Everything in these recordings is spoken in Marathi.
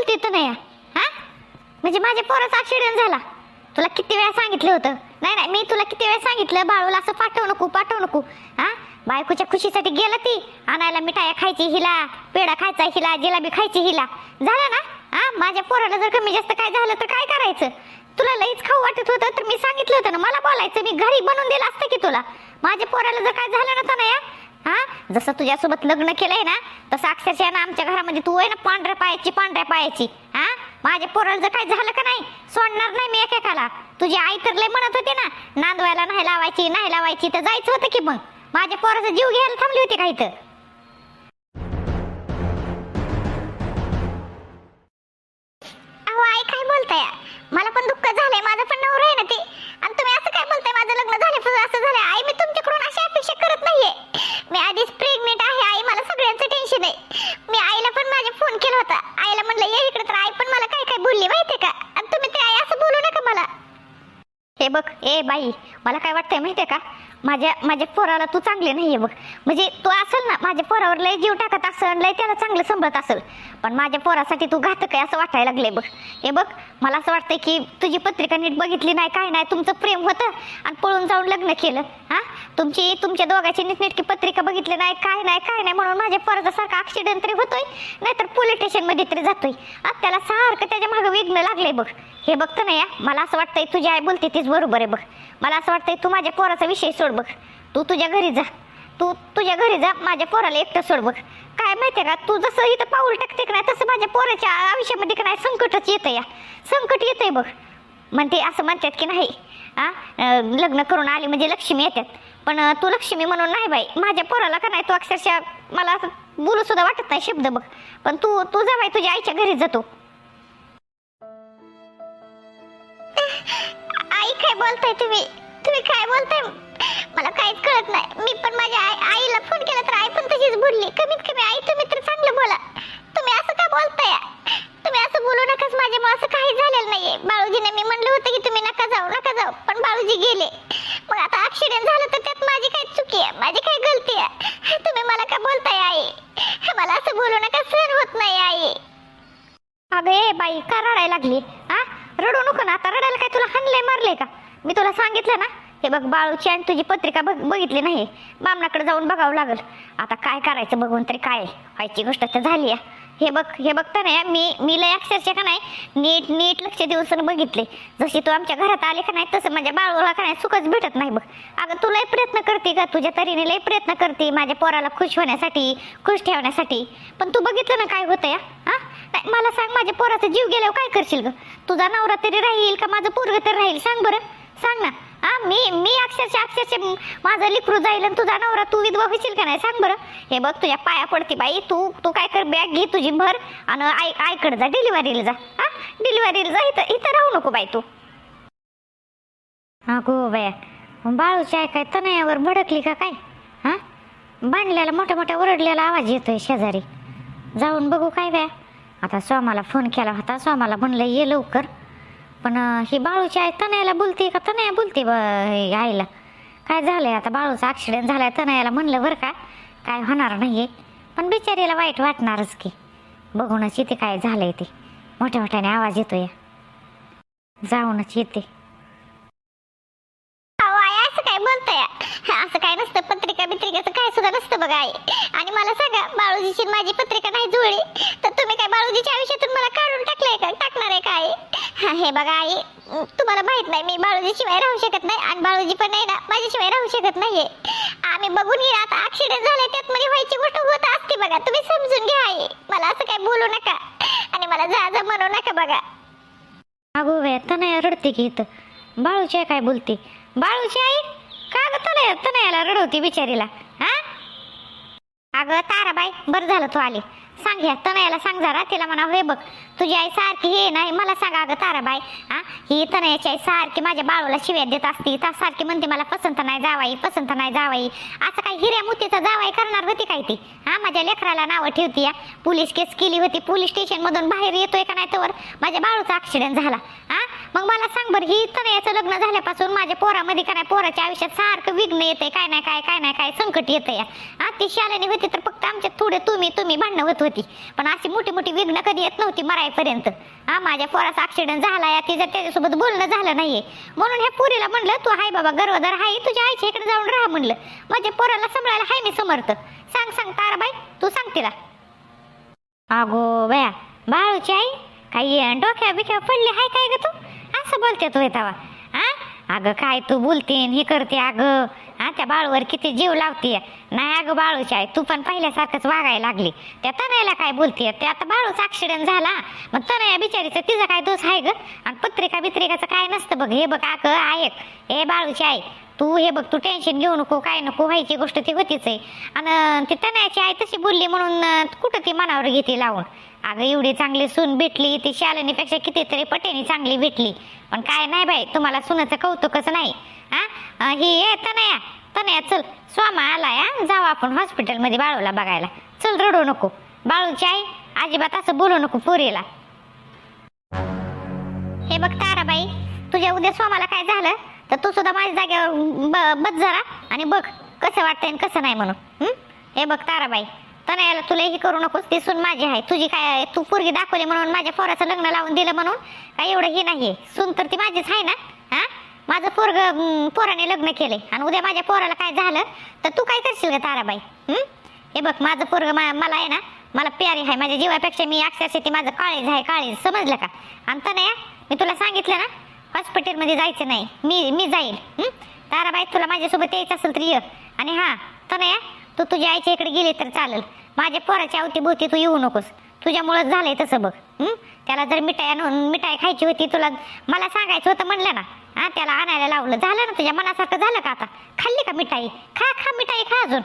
बोलते तू नाही हा? म्हणजे माझ्या पोराचा ऍक्सिडेंट झाला. तुला किती वेळा सांगितलं होतं? नाही नाही मी तुला किती वेळा सांगितलं? बाळूला असं पाठवू नको पाठवू नको. हा? बायकोच्या खुशीसाठी गेला ती. आणायला मिठाया खायची हिला पेढा खायचा हिला जिलाबी खायची हिला. झालं ना? हा? माझ्या पोराला जर कमी जास्त काय झालं तर काय करायचं? तुला लईच खाऊ वाटत होतं तर मी सांगितलं होतं ना मला बोलायचं. मी घरी बनवून दिलं असतं की तुला? माझ्या पोराला जर काय झालं ना तर नाही हा? जसं तुझ्यासोबत लग्न केलंय ना तसं अक्षरशः ना आमच्या घरामध्ये तू आहे ना पांढऱ्या पायाची पांढऱ्या पायाची. हा? माझ्या पोरांचं काय झालं का नाही सोडणार नाही मी एकेकाला. तुझी आई तर लय म्हणत होती ना नांदवायला नाही लावायची नाही लावायची तर जायचं होतं की मग. माझ्या पोराचा जीव घ्यायला थांबली होती का तर इकडे तर आई पण मला काय काय बोलली माहितीये का? आणि तुम्ही ते आई असं बोलू नका मला. हे बघ ए बाई मला काय वाटतंय माहितीये का? माझ्या माझ्या पोराला तू चांगले नाहीये बघ. म्हणजे तू असेल ना माझ्या पोरावर लय जीव टाकत असेल लय त्याला चांगलं संभळत असेल. पण माझ्या पोरासाठी तू घातक आहे असं वाटायला लागलंय बघ. हे बघ मला असं वाटतंय की तुझी पत्रिका नीट बघितली नाही काय नाही तुमचं प्रेम होतं आणि पळून जाऊन लग्न केलं. हां? तुमची तुमच्या दोघाची नीटनेटकी पत्रिका बघितली नाही काय नाही काय नाही म्हणून माझ्या पोराचा सारखा ॲक्सिडेंट तरी होतोय नाहीतर पोलीस स्टेशनमध्ये तरी जातोय. आज त्याला सारखं त्याच्या मागं विघ्न लागलंय बघ. हे बघतं नाही या मला असं वाटतंय तुझी आई बोलते तीच बरोबर आहे बघ. मला असं वाटतंय तू माझ्या पोराचा विषय सोड. बघ. तू तुझ्या घरी जा. तू तुझ्या घरी जा. माझ्या पोराला एकटं सोड बघ. काय माहितीये का? तू जसं इथं पाऊल टाकते का नाही तसं माझ्या पोराच्या आयुष्यामध्ये का नाही संकटच येतं या. संकट येतंय बघ. म्हणते असं म्हणतात की नाही आ लग्न करून आली म्हणजे लक्ष्मी येतात पण तू लक्ष्मी म्हणून नाही बाई. माझ्या पोराला का नाही तू अक्षरशः मला असं बोलू सुद्धा वाटत नाही शब्द बघ. पण तू तू जा बाई तुझ्या आईच्या घरी जातो आई काय बोलताय तुम्ही? तुम्ही काय बोलताय? मला काहीच कळत नाही. मी पण माझ्या आई आईला फोन केला तर आई पण तशीच बोलली. कमीत कमी आई तुम्ही तर चांगलं बोला. तुम्ही असं का बोलताय? तुम्ही असं बोलू नकाच. माझ्यामुळे असं काही झालेलं नाहीये. बाळूजीने मी म्हणलं होतं की तुम्ही नका जाऊ नका जाऊ. पण बाळूजी गेले. मग आता ऍक्सिडेंट झालं तर त्यात माझी काय चुकी आहे? माझी काय गलती आहे? तुम्ही मला का बोलताय आई? मला असं बोलू नका. सर होत नाही आई. अगं ए बाई का रडायला लागली? हा रडू नको ना. आता रडायला काय तुला हाणलंय मारलंय का? मी तुला सांगितलं ना हे बघ बाळूची आणि तुझी पत्रिका बघ बघितली नाही. बामणाकडे जाऊन बघावं लागल. आता काय करायचं बघून तरी काय? व्हायची गोष्ट तर झाली आहे हे बघ हे बघता नाही मी मी लय अक्षरशः का नाही? नीट नीट लक्ष देऊन बघितले. जशी तू आमच्या घरात आली का नाही तसं माझ्या बाळूला का नाही सुखच भेटत नाही बघ. अगं तू लय प्रयत्न करते का तुझ्या तरीने लय प्रयत्न करते माझ्या पोराला खुश होण्यासाठी खुश ठेवण्यासाठी. पण तू बघितलं ना काय होतं या? हां? नाही मला सांग माझ्या पोराचा जीव गेल्यावर काय करशील ग? तुझा नवरा तरी राहील का? माझं पोरग तरी राहील? सांग बरं. सांग ना. हा मी मी अक्षरशः अक्षरशः माझं लिखरू जाईल आणि तुझा नवरा तू विधवा होशील का नाही? सांग बरं. हे बघ तुझ्या पाया पडते बाई. तू तू काय कर बॅग घे तुझी भर आणि आई आईकडे जा डिलिव्हरीला जा. हा डिलिव्हरीला जा इथं इथं राहू नको बाई तू. हा गो बाया बाळूची आई काय तनयावर भडकली का काय? हा? बांधलेला मोठ्या मोठ्या ओरडलेला आवाज येतोय शेजारी. जाऊन बघू काय बाया. आता स्वामाला फोन केला होता. स्वामाला म्हणलं ये लवकर. पण ही बाळूची आई तनयाला बोलते का? तनया बोलते ब हे आईला. काय झालंय आता? बाळूचा ॲक्सिडेंट झालाय तनयाला म्हणलं बरं का काय होणार नाहीये. पण बिचारीला वाईट वाटणारच की. बघूनच इथे काय झालंय ते. मोठ्या मोठ्याने आवाज येतो. या जाऊनच येते काय बोलतोय? असं काय नसतं. पत्रिका बित्रिकाचं काय सुद्धा नसतं बघा आई. आणि मला सांगा बाळूजीची माझी पत्रिका नाही जुळली तर तुम्ही काय बाळूजीच्या आयुष्यातून मला काढून टाकलंय का? टाकणार आहे काय हा, हे बघा आई तुम्हाला माहीत नाही मी बाळूजी शिवाय राहू शकत नाही आणि बाळूजी पण नाही ना माझ्याशिवाय राहू शकत नाहीये. आम्ही बघून घ्या आता ऍक्सिडेंट झालाय त्यात मध्ये व्हायची गोष्ट होत असते बघा. तुम्ही समजून घ्या आई. मला असं काय बोलू नका. आणि मला जा जा म्हणू नका बघा. अगो बाय तनया रडते की इथं. बाळूची काय बोलते? बाळूची आई का ग तनया तनयाला होती बिचारीला? हा? अगं ताराबाई बरं झालं तू आली. सांग ह्या तनयाला सांग जरा तिला म्हणा हे बघ तुझी आई सारखी हे नाही मला सांग अगं ताराबाई हा? ही तनयाची आई सारखी माझ्या बाळूला शिव्या देत असती ता सारखी म्हणते मला पसंत नाही जावाई पसंत नाही जावाई. असं काही हिऱ्या मुतीचा जावाई करणार होती काय ती? हा माझ्या लेकराला नावं ठेवती या पोलीस केस केली होती पोलीस स्टेशनमधून बाहेर येतोय का नाही तर माझ्या बाळूचा ॲक्सिडेंट झाला हा? मग मला सांग बरं ही तनयाचं लग्न झाल्यापासून माझ्या पोरामध्ये काय नाही पोराच्या आयुष्यात सारखं विघ्न येते काय नाही काय काय नाही काय संकट येतं या. हा ती होती तर फक्त आमच्यात थोडे तुम्ही तुम्ही भांडणं होत होती. पण अशी मोठी मोठी विघ्न कधी येत नव्हती मरायपर्यंत. हा माझ्या पोराचा ऍक्सिडेंट झाला या तिचं त्याच्यासोबत बोलणं झालं नाहीये. म्हणून ह्या पुरीला म्हणलं तू हाय बाबा गर्वदार हाय तुझ्या आईच्या इकडे जाऊन राहा म्हणलं. माझ्या पोराला सांभाळायला हाय मी समर्थ. सांग सांग ताराबाई तू सांग तिला. अगो बया बाळूची आई काही डोक्या बिक्या पडली हाय काय ग तू? असं बोलते तू येतावा हा अगं काय तू बोलते न हे करते अगं. हा त्या बाळूवर किती जीव लावते नाही अगं बाळूची आई तू पण पहिल्यासारखंच वागायला लागली. त्या तनयाला काय बोलते ते आता बाळूचा ऍक्सिडेंट झाला. मग तनया बिचारीचं तिचा काय दोष आहे ग? आणि पत्रिका बित्रिकाचं काय नसतं बघ. हे बघ अगं ऐक हे बाळूची आहे तू हे बघ तू टेन्शन घेऊ नको काय नको व्हायची गोष्ट ती होतीच आहे. आणि ती तनयाची आई तशी बोलली म्हणून कुठं ती मनावर घेते लावून? अगं एवढी चांगली सून भेटली ती शालिनीपेक्षा कितीतरी पटेनी चांगली भेटली. पण काय नाही बाई तुम्हाला सुनाचं कौतुकच नाही. हा? ही ये तनया तनया चल. स्वामा आलाय हा? जाऊ आपण हॉस्पिटलमध्ये बाळूला बघायला. चल रडू नको. बाळूची आई अजिबात असं बोलू नको पोरीला. हे बघ ताराबाई तुझ्या उद्या स्वामाला काय झालं? तर तू सुद्धा माझ्या जागेवर ब- बस जरा आणि बघ कसं वाटतंय आणि कसं नाही म्हणून. हे? बघ ताराबाई तनयाला तुला हे करू नकोस ती सून माझी आहे. तुझी काय तू पोरगी दाखवली म्हणून माझ्या पोराचं लग्न लावून दिलं म्हणून काय एवढं हे नाही सून तर ती माझीच आहे ना? हा? माझं पोरग पोराने लग्न केले आणि उद्या माझ्या पोराला काय झालं तर तू काय करशील का ताराबाई? हे? बघ माझं पोरग मला आहे ना मला प्यारी आहे. माझ्या जीवापेक्षा मी अक्षरशः ती माझं काळीज आहे काळीज. समजलं का? आणि तनया मी तुला सांगितलं ना हॉस्पिटलमध्ये जायचं नाही. मी मी जाईल ताराबाई तुला माझ्यासोबत यायचं असेल तर ये. आणि हां तनया तू तुझ्या आईच्या इकडे गेली तर चालेल. माझ्या पोराच्या अवतीभोवती तू येऊ नकोस. तुझ्यामुळंच झालंय तसं बघ. त्याला जर मिठाई आणून मिठाई खायची होती तुला मला सांगायचं होतं म्हणलं ना. हा त्याला आणायला लावलं. झालं ना तुझ्या मनासारखं झालं का आता? खाल्ली का मिठाई? खा खा मिठाई खा अजून.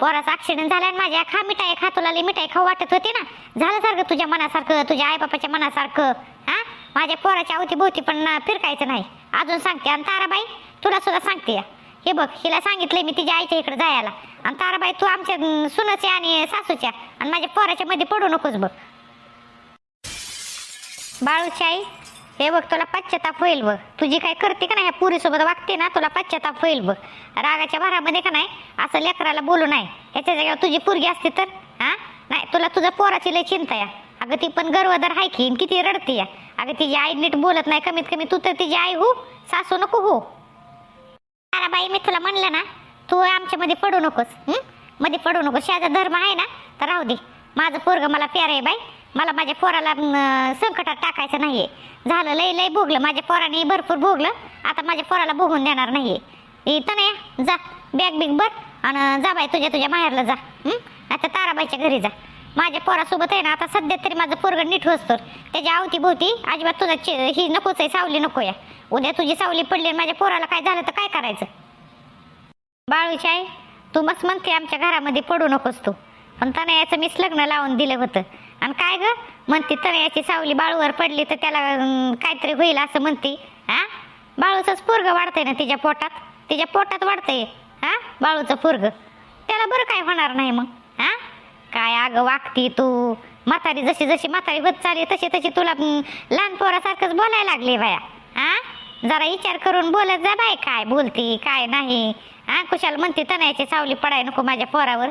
पोराचा ॲक्सिडेंट झाला आणि माझ्या खा मिठाई खा. तुला लई मिठाई खाऊ वाटत होती ना. झालं सारखं तुझ्या मनासारखं तुझ्या आईबापाच्या मनासारखं. हा? माझ्या पोराच्या अवतीभोवती पण फिरकायचं नाही. अजून सांगते आणि ताराबाई तुला सुद्धा सांगते. हे बघ हिला सांगितलंय मी तिच्या आईच्या इकडे जायला. आणि ताराबाई तू आमच्या सुनाच्या आणि सासूच्या आणि माझ्या पोराच्या मध्ये पडू नकोस बघ. बाळूची आई हे बघ तुला पश्चाताप होईल बघ. तुझी काय करते का नाही ह्या पुरीसोबत वागते ना तुला पश्चाताप होईल बघ. रागाच्या भरामध्ये का नाही असं लेकराला बोलू नाही. ह्याच्या जागेवर तुझी पोरगी असते तर हा? नाही तुला तुझ्या पोराची लय चिंता या अगं ती पण गर्वदार आहे की किती रडते. या अगं तिची आई नीट बोलत नाही कमीत कमी तू तर तिची आई हो सासू नको हो. बाई मी तुला म्हणलं ना तू आमच्या मध्ये पडू नकोस मध्ये पडू नकोस. शाजा धर्म आहे ना तर राहू दे. माझं पोरग मला प्यार आहे बाई. मला माझ्या पोराला संकटात टाकायचं नाहीये. झालं लय लय भोगलं. माझ्या पोराने भरपूर भोगलं. आता माझ्या पोराला भोगून देणार नाहीये. इथं नाही जा. बॅग बिग बर आणि जा बाई तुझ्या तुझ्या माहेरला जा आता ताराबाईच्या घरी जा. माझ्या पोरासोबत आहे ना आता सध्या तरी माझं पोरग नीट होतं. त्याच्या अवतीभोवती अजिबात तुझा ही नकोच आहे सावली नको या. उद्या तुझी सावली पडली आणि माझ्या पोराला काय झालं तर काय करायचं? बाळूची आई तू मस्त म्हणते आमच्या घरामध्ये पडू नकोस तू. पण तनयाचं मीच लग्न लावून दिलं होतं. आणि काय ग? म्हणते तनयाची सावली बाळूवर पडली तर त्याला काहीतरी होईल असं म्हणते. हा बाळूचंच पोरग वाढतंय ना तिच्या पोटात? तिच्या पोटात वाढतंय? हा बाळूचं पोरग. त्याला बरं काय होणार नाही मग? हा काय अगं वागती तू? म्हातारी जशी जशी म्हातारी होत चालली तशी तशी तुला लहान पोरासारखंच बोलायला लागली बाया. हा जरा विचार करून बोलत जा बाय काय बोलती काय नाही. हा कुशाल म्हणते तनयाची सावली पडाय नको माझ्या पोरावर.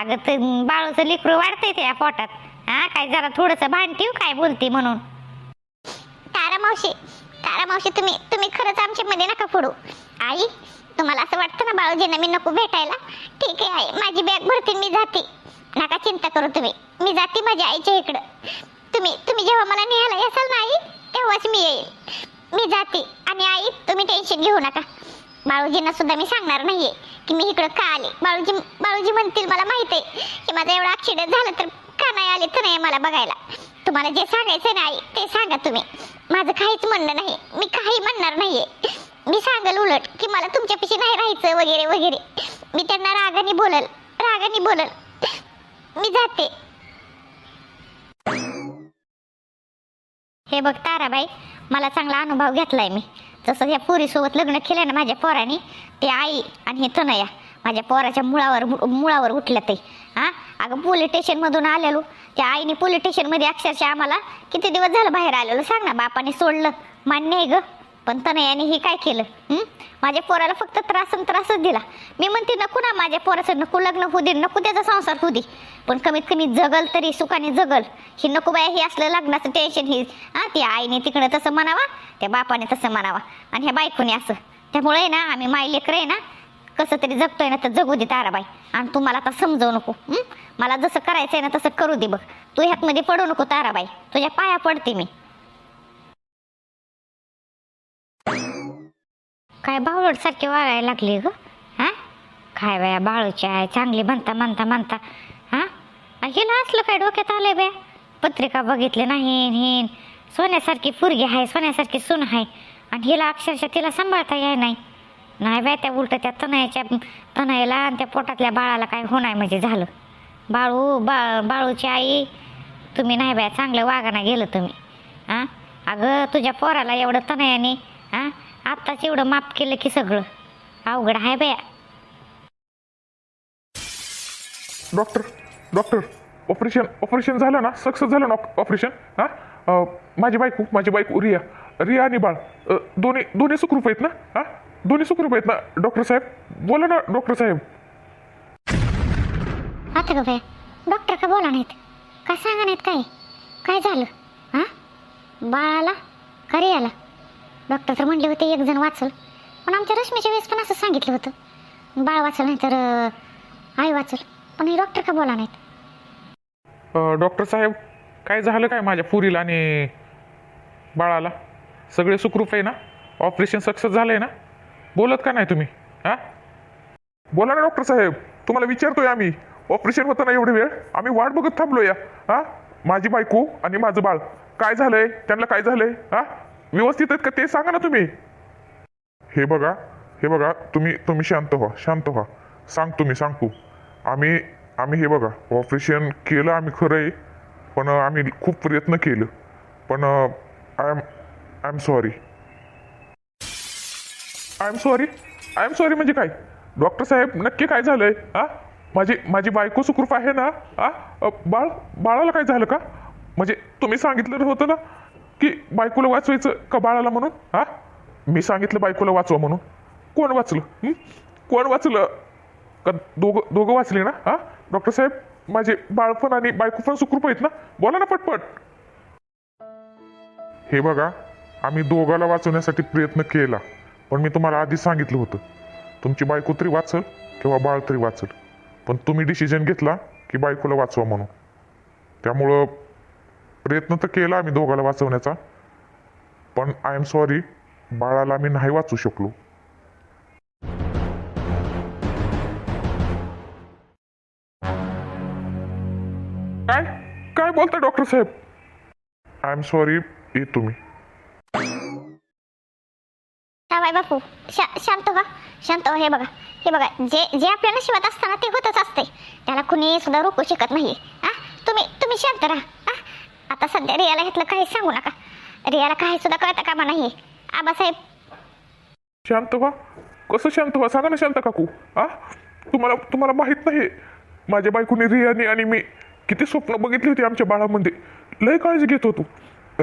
अगं ते बाळूचं लिकरू वाढतंय त्या पोटात. हा काय जरा थोडंसं भान ठेव काय बोलती म्हणून. तारा मावशी तारा मावशी तुम्ही तुम्ही खरंच आमच्या मध्ये नका फोडू. आई तुम्हाला असं वाटतं ना बाळूजींना मी नको भेटायला? ठीक आहे आई माझी बॅग भरते मी जाते. नका चिंता करू तुम्ही. मी जाते माझ्या आईच्या इकडं. तुम्ही तुम्ही जेव्हा मला न्यायला असाल ना आई तेव्हाच मी येईल. मी जाते आणि आई तुम्ही टेन्शन घेऊ नका. बाळूजींना सुद्धा मी सांगणार नाहीये की मी इकडं का आले. बाळूजी बाळूजी म्हणतील मला माहीत आहे की माझा एवढा ॲक्सिडेंट झाला तर का नाही आले तर नाही मला बघायला. तुम्हाला जे सांगायचं ना आई ते सांगा तुम्ही. माझं काहीच म्हणणं नाही. मी काही म्हणणार नाहीये. मी सांगल उलट की मला तुमच्यापेक्षा नाही राहायचं वगैरे वगैरे. मी त्यांना रागाने बोलल रागाने बोलल. मी जाते. हे बघ ताराबाई मला चांगला अनुभव घेतलाय मी. जसं या पोरीसोबत लग्न केलं ना माझ्या पोराने ते आई आणि हे तनया माझ्या पोराच्या मुळावर मुळावर उठलं ते. हा? अगं पोलीस स्टेशनमधून आलेलो. त्या आईने पोलीस स्टेशनमध्ये अक्षरशः आम्हाला किती दिवस झालं बाहेर आलेलो सांग ना बापाने सोडलं. मान्य आहे ग. पण तनयाने हे काय केलं? माझ्या पोराला फक्त त्रास आणि त्रासच दिला. मी म्हणते नको ना माझ्या पोराचं नको लग्न होऊ दे नको त्याचा संसार होऊ दे. पण कमीत कमी जगल तरी सुखाने जगल. ही नको बाया हे असलं लग्नाचं टेन्शन ही हा ती आईने तिकडं तसं म्हणावा त्या बापाने तसं म्हणावा. आणि ह्या बायकोने असं. त्यामुळे आहे ना आम्ही माय लेकर आहे ना कसं तरी जगतोय ना तर जगू दे ताराबाई. आणि तू मला आता समजवू नको मला जसं करायचं आहे ना तसं करू दे बघ. तू ह्यातमध्ये पडू नको ताराबाई. तुझ्या पाया पडते मी. काय बावळटसारखे वागायला लागले ग? हां? काय बाया बाळूची आहे चांगली म्हणता म्हणता म्हणता. हां? आणि हिला असलं काय डोक्यात आलं बे पत्रिका बघितले नाही हिन सोन्यासारखी पुरगी आहे सोन्यासारखी सून आहे आणि हिला अक्षरशः तिला सांभाळता याय नाही. नाही बाय त्या उलट त्या तनयाच्या तनयाला आणि त्या पोटातल्या बाळाला काय होणार म्हणजे झालं? बाळू बा बाळूची आई तुम्ही नाही बाय चांगलं वागाना गेलं तुम्ही. हां? अगं तुझ्या पोराला एवढं तनयाने हां? आत्ताच एवढं माफ केलं की सगळं. अवघड आहे बाया. डॉक्टर डॉक्टर ऑपरेशन ऑपरेशन झालं ना? सक्सेस झालं ना ऑपरेशन? हां? माझी बायको माझी बायको रिया. रिया आणि बाळ. अं, दोन्ही दोन्ही सुखरूप आहेत ना? हां? दोन्ही सुखरूप आहेत ना डॉक्टर साहेब? बोला ना डॉक्टर साहेब. आता ग बाया डॉक्टर का बोला नाहीत? काय सांगा नाहीत काय काय झालं? हां? बाळाला? का रियाला? डॉक्टर तर म्हणले होते एक जण वाचल. पण आमच्या रश्मीच्या वेळेस पण असं सांगितलं होतं. बाळ वाचल नाही तर आई वाचल. पण हे डॉक्टर का बोला नाहीत? डॉक्टर साहेब काय झालं काय माझ्या पुरीला आणि बाळाला? सगळे सुखरूप आहे ना? ऑपरेशन सक्सेस झालं आहे ना? बोलत का नाही तुम्ही? हां? बोला ना डॉक्टर साहेब तुम्हाला विचारतोय आम्ही. ऑपरेशन होतं ना एवढी वेळ? आम्ही वाट बघत थांबलो या. हां? माझी बायको आणि माझं बाळ. काय झालंय? त्यांना काय झालंय? हां? व्यवस्थित आहेत का ते सांगा ना तुम्ही. हे बघा हे बघा तुम्ही तुम्ही शांत व्हा शांत व्हा. सांग तुम्ही सांगतो आम्ही आम्ही हे बघा ऑपरेशन केलं आम्ही खरं आहे पण आम्ही खूप प्रयत्न केलं. पण I am I am sorry. I am sorry? I am sorry म्हणजे काय? डॉक्टर साहेब नक्की काय झालं आहे हा माझी माझी बायको सुखरूप आहे ना? हा बाळ बाळाला काय झालं का? म्हणजे तुम्ही सांगितलं होतं ना की बायकोला वाचवायचं का बाळाला म्हणून? हा? मी सांगितलं बायकोला वाचवा म्हणून. कोण वाचलं? कोण वाचलं? का दोघं दोघं वाचले ना? हा? डॉक्टर साहेब माझे बाळपण आणि बायको पण सुखरूप आहेत ना? बोला ना पटपट. हे बघा आम्ही दोघाला वाचवण्यासाठी प्रयत्न केला पण मी तुम्हाला आधीच सांगितलं होतं. तुमची बायको तरी वाचल किंवा बाळ तरी वाचल पण तुम्ही डिसिजन घेतला की बायकोला वाचवा म्हणून. त्यामुळं प्रयत्न तर केला आम्ही दोघाला वाचवण्याचा. पण आय एम सॉरी बाळाला मी नाही वाचू शकलो. काय? काय बोलता डॉक्टर साहेब? आय एम सॉरी ये तुम्ही. बाय बापू. शा शांत व्हा. शांत हे बघा. हे बघा. जे जे आपल्या नशिबात असताना ते होतच असते त्याला कुणी सुद्धा रोखू शकत नाही हा? तुम्ही तुम्ही शांत राहा. हा? आता सध्या रियाला घेतलं काही सांगू नका. रियाला काही सुद्धा कळता कामा हे आबासाहेब. शांत व्हा कसं शांत व्हा सांगा ना शांत काकू. आ? तुम्हाला तुम्हाला माहीत नाही. माझ्या बायकोने रियाने आणि मी किती स्वप्न बघितली होती आमच्या बाळामध्ये. लय काळजी घेत होतो.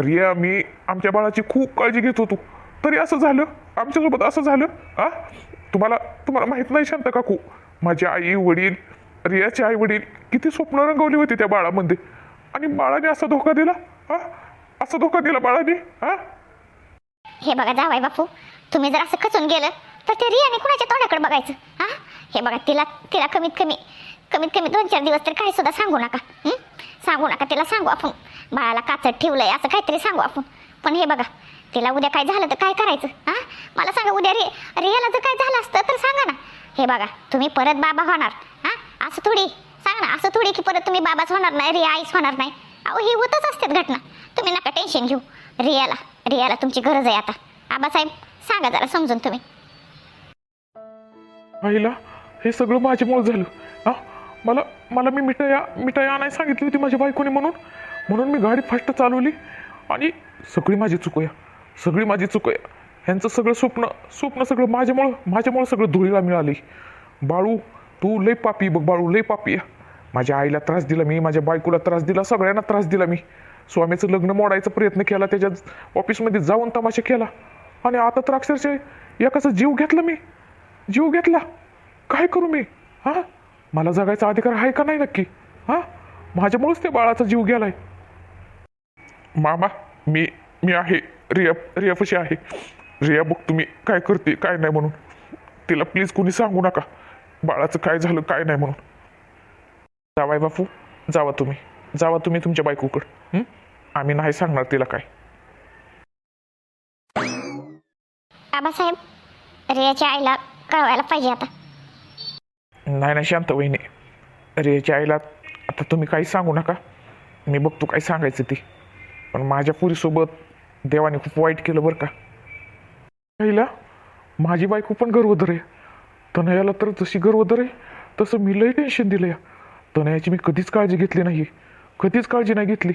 रिया मी आमच्या बाळाची खूप काळजी घेत होतो. तरी असं झालं? आमच्यासोबत असं झालं? आ? तुम्हाला तुम्हाला माहीत नाही शांत काकू. माझे आई वडील रियाचे आई वडील किती स्वप्न रंगवली होती त्या बाळामध्ये. आणि बाळाने असा धोका दिला? हा? असा धोका दिला बाळाने? हा? हे बघा जावाय बापू तुम्ही जर असं खचून गेलं तर ते रियाने कुणाच्या तोंडाकडे बघायचं? हा? हे बघा तिला तिला कमीत कमी कमीत कमी दोन चार दिवस तर काही सुद्धा सांगू नका हं? सांगू नका तिला सांगू आपण. बाळाला काचत ठेवलंय असं काहीतरी सांगू आपण. पण हे बघा तिला उद्या काय झालं तर काय करायचं? हा? मला सांगा उद्या रे रियाला जर काय झालं असतं तर सांगा ना. हे बघा तुम्ही परत बाबा होणार हा? असं थोडी सांग ना असं थोडी की परत तुम्ही बाबाच होणार नाही रिया आईच होणार नाही. अहो ही होतच असतात घटना. तुम्ही नका टेन्शन घेऊ. रियाला रियाला तुमची गरज आहे आता. आबासाहेब सांगा जरा समजून तुम्ही. आईला हे सगळं माझ्यामुळे झालं. हा? मला मला मी मिठाया मिठाई आणायला सांगितली होती माझ्या बायकोने म्हणून. म्हणून मी गाडी फास्ट चालवली आणि सगळी माझी चुकूया सगळी माझी चुकूया आहे. ह्यांचं सगळं स्वप्न स्वप्न सगळं माझ्यामुळं माझ्यामुळं सगळं धुळीला मिळाली बाळू तू लय पापी बघ बाळू लय पापी आहे. माझ्या आईला त्रास दिला मी माझ्या बायकोला त्रास दिला सगळ्यांना त्रास दिला मी. स्वामीचं लग्न मोडायचा प्रयत्न केला त्याच्या ऑफिसमध्ये जाऊन तमाशा केला. आणि आता तर अक्षरशः एकाचा जीव घेतला मी. जीव घेतला. काय करू मी? हां? मला जगायचा अधिकार आहे का नाही नक्की? हां? माझ्यामुळेच त्या बाळाचा जीव गेलाय. मामा मी मी आहे. रिया रियापाशी आहे. रिया बघ तुम्ही काय करते काय नाही म्हणून. तिला प्लीज कुणी सांगू नका. बाळाचं काय झालं काय नाही म्हणून. जावाय बापू जावा तुम्ही. जावा तुम्ही तुमच्या बायकोकडं? आम्ही नाही सांगणार तिला काय. आबासाहेब रियाच्या आईला कळवायला पाहिजे आता. नाही नाही शांत वहिनी रियाच्या आईला आता तुम्ही काही सांगू नका. मी बघतो काय सांगायचं ती. पण माझ्या पुरीसोबत देवाने खूप वाईट केलं बरं का. पहिला माझी बायको पण गर्वधर आहे. तनयाला तर जशी गर्वधर आहे तसं मी लई टेन्शन दिलं या तनयाची मी कधीच काळजी घेतली नाही. कधीच काळजी नाही घेतली.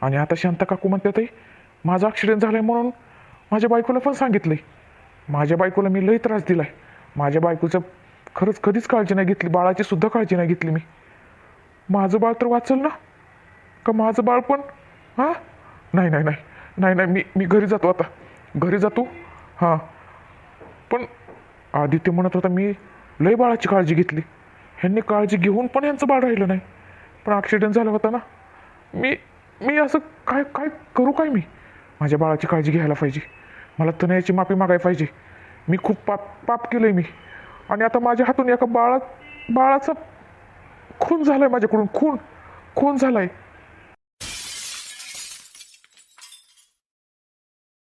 आणि आता शांता काकू म्हणतात माझा ॲक्सिडेंट झाला आहे म्हणून माझ्या बायकोला पण सांगितलंय. माझ्या बायकोला मी लई त्रास दिलाय. माझ्या बायकोचं खरंच कधीच काळजी नाही घेतली. बाळाची सुद्धा काळजी नाही घेतली मी. माझं बाळ तर वाचल ना? का माझं बाळ पण? हां? नाही नाही नाही. नाही नाही. मी मी घरी जातो आता. घरी जातो? हां. पण आदित्य म्हणत होता मी लय बाळाची काळजी घेतली. ह्यांनी काळजी घेऊन पण यांचं बाळ राहिलं नाही. पण ॲक्सिडेंट झाला होता ना. मी मी असं काय काय करू काय मी? माझ्या बाळाची काळजी घ्यायला पाहिजे. मला तनयाची माफी मागायला पाहिजे. मी खूप पाप पाप केलं आहे मी. आणि आता माझ्या हातून एका बाळा बाळाचा खून झालाय माझ्याकडून. खून खून झालाय.